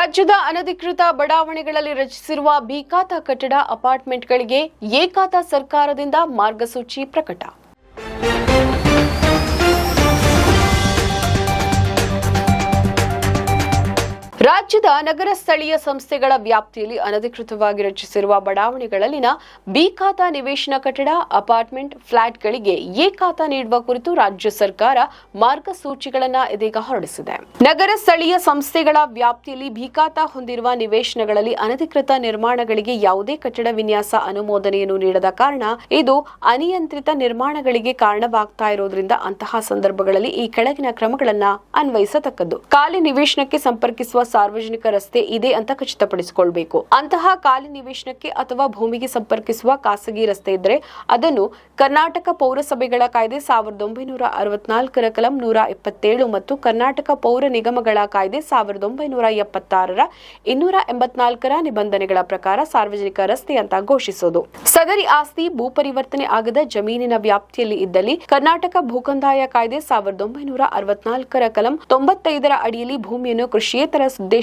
ರಾಜ್ಯದ ಅನಧಿಕೃತ ಬಡಾವಣೆಗಳಲ್ಲಿ ರಚಿಸಿರುವ ಬಿಖಾತ ಕಟ್ಟಡ ಅಪಾರ್ಟ್ಮೆಂಟ್ಗಳಿಗೆ ಏಕಾತ ಸರ್ಕಾರದಿಂದ ಮಾರ್ಗಸೂಚಿ ಪ್ರಕಟ. ರಾಜ್ಯದ ನಗರ ಸ್ಥಳೀಯ ಸಂಸ್ಥೆಗಳ ವ್ಯಾಪ್ತಿಯಲ್ಲಿ ಅನಧಿಕೃತವಾಗಿ ರಚಿಸಿರುವ ಬಡಾವಣೆಗಳಲ್ಲಿನ ಬಿ ಖಾತಾ ನಿವೇಶನ ಕಟ್ಟಡ, ಅಪಾರ್ಟ್ಮೆಂಟ್ ಫ್ಲಾಟ್ಗಳಿಗೆ ಎ ಖಾತಾ ನೀಡುವ ಕುರಿತು ರಾಜ್ಯ ಸರ್ಕಾರ ಮಾರ್ಗಸೂಚಿಗಳನ್ನು ಇದೀಗ ಹೊರಡಿಸಿದೆ. ನಗರ ಸ್ಥಳೀಯ ಸಂಸ್ಥೆಗಳ ವ್ಯಾಪ್ತಿಯಲ್ಲಿ ಬಿ ಖಾತಾ ಹೊಂದಿರುವ ನಿವೇಶನಗಳಲ್ಲಿ ಅನಧಿಕೃತ ನಿರ್ಮಾಣಗಳಿಗೆ ಯಾವುದೇ ಕಟ್ಟಡ ವಿನ್ಯಾಸ ಅನುಮೋದನೆಯನ್ನು ನೀಡದ ಕಾರಣ ಇದು ಅನಿಯಂತ್ರಿತ ನಿರ್ಮಾಣಗಳಿಗೆ ಕಾರಣವಾಗ್ತಾ ಇರೋದ್ರಿಂದ ಅಂತಹ ಸಂದರ್ಭಗಳಲ್ಲಿ ಈ ಕೆಳಗಿನ ಕ್ರಮಗಳನ್ನು ಅನ್ವಯಿಸತಕ್ಕದ್ದು. ಖಾಲಿ ನಿವೇಶನಕ್ಕೆ ಸಂಪರ್ಕಿಸುವ ಸಾರ್ವಜನಿಕ ರಸ್ತೆ ಇದೆ ಅಂತ ಖಚಿತಪಡಿಸಿಕೊಳ್ಬೇಕು. ಅಂತಹ ಖಾಲಿ ನಿವೇಶನಕ್ಕೆ ಅಥವಾ ಭೂಮಿಗೆ ಸಂಪರ್ಕಿಸುವ ಖಾಸಗಿ ರಸ್ತೆ ಇದ್ದರೆ ಅದನ್ನು ಕರ್ನಾಟಕ ಪೌರಸಭೆಗಳ ಕಾಯ್ದೆ ಸಾವಿರದ ಒಂಬೈನೂರ ಅರವತ್ನಾಲ್ಕರ ಕಲಂ ನೂರ ಎಪ್ಪತ್ತೇಳು ಮತ್ತು ಕರ್ನಾಟಕ ಪೌರ ನಿಗಮಗಳ ಕಾಯ್ದೆ ಸಾವಿರದ ಒಂಬೈನೂರ ಎಪ್ಪತ್ತಾರರ ಇನ್ನೂರ ಎಂಬತ್ನಾಲ್ಕರ ನಿಬಂಧನೆಗಳ ಪ್ರಕಾರ ಸಾರ್ವಜನಿಕ ರಸ್ತೆ ಅಂತ ಘೋಷಿಸೋದು. ಸದರಿ ಆಸ್ತಿ, ಭೂ ಪರಿವರ್ತನೆ ಆಗದ ಜಮೀನಿನ ವ್ಯಾಪ್ತಿಯಲ್ಲಿ ಇದ್ದಲ್ಲಿ ಕರ್ನಾಟಕ ಭೂಕಂದಾಯ ಕಾಯ್ದೆ ಸಾವಿರದ ಒಂಬೈನೂರ ಅರವತ್ನಾಲ್ಕರ ಕಲಂ ತೊಂಬತ್ತೈದರ ಅಡಿಯಲ್ಲಿ ಭೂಮಿಯನ್ನು ಕೃಷಿಯೇತರ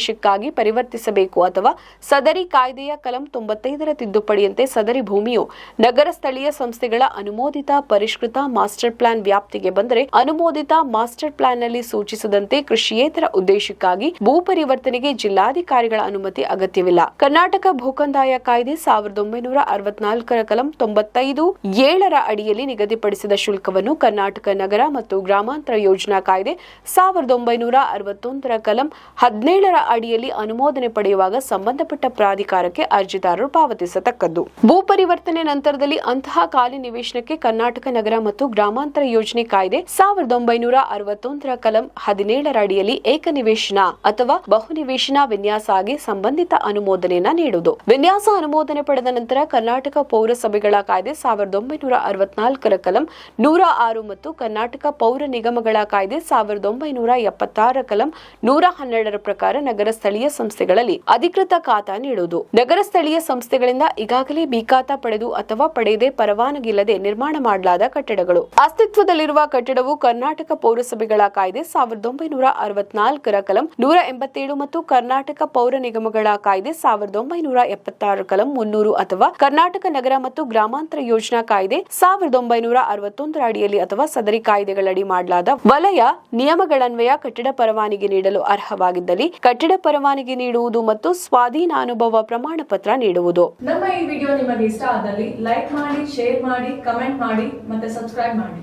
ಉದ್ದೇಶಕ್ಕಾಗಿ ಪರಿವರ್ತಿಸಬೇಕು ಅಥವಾ ಸದರಿ ಕಾಯ್ದೆಯ ಕಲಂ ತೊಂಬತ್ತೈದರ ತಿದ್ದುಪಡಿಯಂತೆ ಸದರಿ ಭೂಮಿಯು ನಗರ ಸ್ಥಳೀಯ ಸಂಸ್ಥೆಗಳ ಅನುಮೋದಿತ ಪರಿಷ್ಕೃತ ಮಾಸ್ಟರ್ ಪ್ಲಾನ್ ವ್ಯಾಪ್ತಿಗೆ ಬಂದರೆ ಅನುಮೋದಿತ ಮಾಸ್ಟರ್ ಪ್ಲಾನ್ನಲ್ಲಿ ಸೂಚಿಸದಂತೆ ಕೃಷಿಯೇತರ ಉದ್ದೇಶಕ್ಕಾಗಿ ಭೂ ಪರಿವರ್ತನೆಗೆ ಜಿಲ್ಲಾಧಿಕಾರಿಗಳ ಅನುಮತಿ ಅಗತ್ಯವಿಲ್ಲ. ಕರ್ನಾಟಕ ಭೂಕಂದಾಯ ಕಾಯ್ದೆ ಸಾವಿರದ ಒಂಬೈನೂರ ಅರವತ್ನಾಲ್ಕರ ಕಲಂ ತೊಂಬತ್ತೈದು ಏಳರ ಅಡಿಯಲ್ಲಿ ನಿಗದಿಪಡಿಸಿದ ಶುಲ್ಕವನ್ನು ಕರ್ನಾಟಕ ನಗರ ಮತ್ತು ಗ್ರಾಮಾಂತರ ಯೋಜನಾ ಕಾಯ್ದೆ ಸಾವಿರದ ಒಂಬೈನೂರ ಅರವತ್ತೊಂದರ ಕಲಂ ಹದಿನೇಳರ ಅಡಿಯಲ್ಲಿ ಅನುಮೋದನೆ ಪಡೆಯುವಾಗ ಸಂಬಂಧಪಟ್ಟ ಪ್ರಾಧಿಕಾರಕ್ಕೆ ಅರ್ಜಿದಾರರು ಪಾವತಿಸತಕ್ಕದ್ದು. ಭೂ ಪರಿವರ್ತನೆ ನಂತರದಲ್ಲಿ ಅಂತಹ ಖಾಲಿ ನಿವೇಶನಕ್ಕೆ ಕರ್ನಾಟಕ ನಗರ ಮತ್ತು ಗ್ರಾಮಾಂತರ ಯೋಜನೆ ಕಾಯ್ದೆ ಸಾವಿರದ ಒಂಬೈನೂರ ಅರವತ್ತೊಂದರ ಕಲಂ ಹದಿನೇಳರ ಅಡಿಯಲ್ಲಿ ಏಕ ನಿವೇಶನ ಅಥವಾ ಬಹು ನಿವೇಶನ ವಿನ್ಯಾಸ ಆಗಿ ಸಂಬಂಧಿತ ಅನುಮೋದನೆಯನ್ನ ನೀಡುವುದು. ವಿನ್ಯಾಸ ಅನುಮೋದನೆ ಪಡೆದ ನಂತರ ಕರ್ನಾಟಕ ಪೌರಸಭೆಗಳ ಕಾಯ್ದೆ ಸಾವಿರದ ಒಂಬೈನೂರ ಅರವತ್ನಾಲ್ಕರ ಕಲಂ ನೂರ ಆರು ಮತ್ತು ಕರ್ನಾಟಕ ಪೌರ ನಿಗಮಗಳ ಕಾಯ್ದೆ ಸಾವಿರದ ಒಂಬೈನೂರ ಎಪ್ಪತ್ತಾರ ಕಲಂ ನೂರ ಹನ್ನೆರಡರ ಪ್ರಕಾರ ನಗರ ಸ್ಥಳೀಯ ಸಂಸ್ಥೆಗಳಲ್ಲಿ ಅಧಿಕೃತ ಖಾತಾ ನೀಡುವುದು. ನಗರ ಸ್ಥಳೀಯ ಸಂಸ್ಥೆಗಳಿಂದ ಈಗಾಗಲೇ ಬಿ ಖಾತಾ ಪಡೆದು ಅಥವಾ ಪಡೆಯದೆ ಪರವಾನಗಿ ಇಲ್ಲದೆ ನಿರ್ಮಾಣ ಮಾಡಲಾದ ಕಟ್ಟಡಗಳು. ಅಸ್ತಿತ್ವದಲ್ಲಿರುವ ಕಟ್ಟಡವು ಕರ್ನಾಟಕ ಪೌರಸಭೆಗಳ ಕಾಯ್ದೆ ಸಾವಿರದ ಒಂಬೈನೂರ ಕಲಂ ನೂರ ಎಂಬತ್ತೇಳು ಮತ್ತು ಕರ್ನಾಟಕ ಪೌರ ನಿಗಮಗಳ ಕಾಯ್ದೆ ಸಾವಿರದ ಒಂಬೈನೂರ ಎಪ್ಪತ್ತಾರು ಕಲಂ ಮುನ್ನೂರು ಅಥವಾ ಕರ್ನಾಟಕ ನಗರ ಮತ್ತು ಗ್ರಾಮಾಂತರ ಯೋಜನಾ ಕಾಯ್ದೆ ಸಾವಿರದ ಒಂಬೈನೂರ ಅರವತ್ತೊಂದರ ಅಡಿಯಲ್ಲಿ ಅಥವಾ ಸದರಿ ಕಾಯ್ದೆಗಳಡಿ ಮಾಡಲಾದ ವಲಯ ನಿಯಮಗಳನ್ವಯ ಕಟ್ಟಡ ಪರವಾನಗಿ ನೀಡಲು ಅರ್ಹವಾಗಿದ್ದಲ್ಲಿ ಕಟ್ಟಡ ಪರವಾನಗಿ ನೀಡುವುದು ಮತ್ತು ಸ್ವಾಧೀನಾನುಭವ ಪ್ರಮಾಣ ಪತ್ರ ನೀಡುವುದು. ನಮ್ಮ ಈ ವಿಡಿಯೋ ನಿಮಗೆ ಇಷ್ಟ ಆದಲ್ಲಿ ಲೈಕ್ ಮಾಡಿ, ಶೇರ್ ಮಾಡಿ, ಕಮೆಂಟ್ ಮಾಡಿ ಮತ್ತೆ ಸಬ್ಸ್ಕ್ರೈಬ್ ಮಾಡಿ.